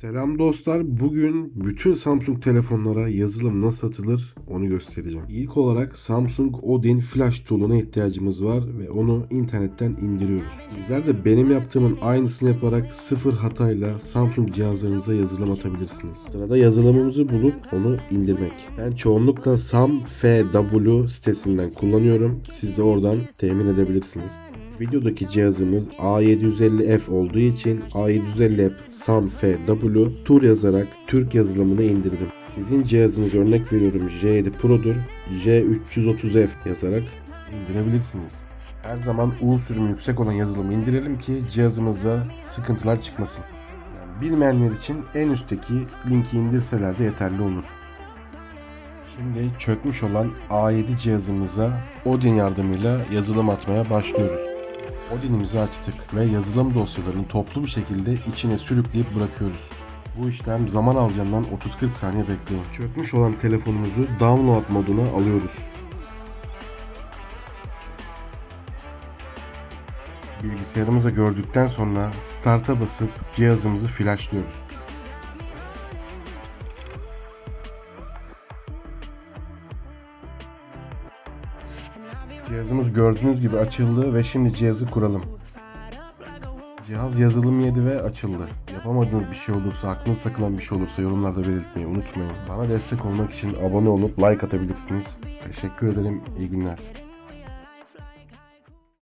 Selam dostlar. Bugün bütün Samsung telefonlara yazılım nasıl atılır onu göstereceğim. İlk olarak Samsung Odin Flash Tool'una ihtiyacımız var ve onu internetten indiriyoruz. Sizler de benim yaptığımın aynısını yaparak sıfır hatayla Samsung cihazlarınıza yazılım atabilirsiniz. Sırada yazılımımızı bulup onu indirmek. Ben çoğunlukla SamFW sitesinden kullanıyorum. Siz de oradan temin edebilirsiniz. Videodaki cihazımız A750F olduğu için A750F SAM-FW tur yazarak Türk yazılımını indirdim. Sizin cihazınız örnek veriyorum J7 Pro'dur. J330F yazarak indirebilirsiniz. Her zaman U sürümü yüksek olan yazılımı indirelim ki cihazımızda sıkıntılar çıkmasın. Yani bilmeyenler için en üstteki linki indirseler de yeterli olur. Şimdi çökmüş olan A7 cihazımıza Odin yardımıyla yazılım atmaya başlıyoruz. Odin'imizi açtık ve yazılım dosyalarını toplu bir şekilde içine sürükleyip bırakıyoruz. Bu işlem zaman alacağından 30-40 saniye bekleyin. Çökmüş olan telefonumuzu download moduna alıyoruz. Bilgisayarımıza gördükten sonra start'a basıp cihazımızı flashlıyoruz. Cihazımız gördüğünüz gibi açıldı ve şimdi cihazı kuralım. Cihaz yazılım yedi ve açıldı. Yapamadığınız bir şey olursa, aklınız takılan bir şey olursa yorumlarda belirtmeyi unutmayın. Bana destek olmak için abone olup like atabilirsiniz. Teşekkür ederim. İyi günler.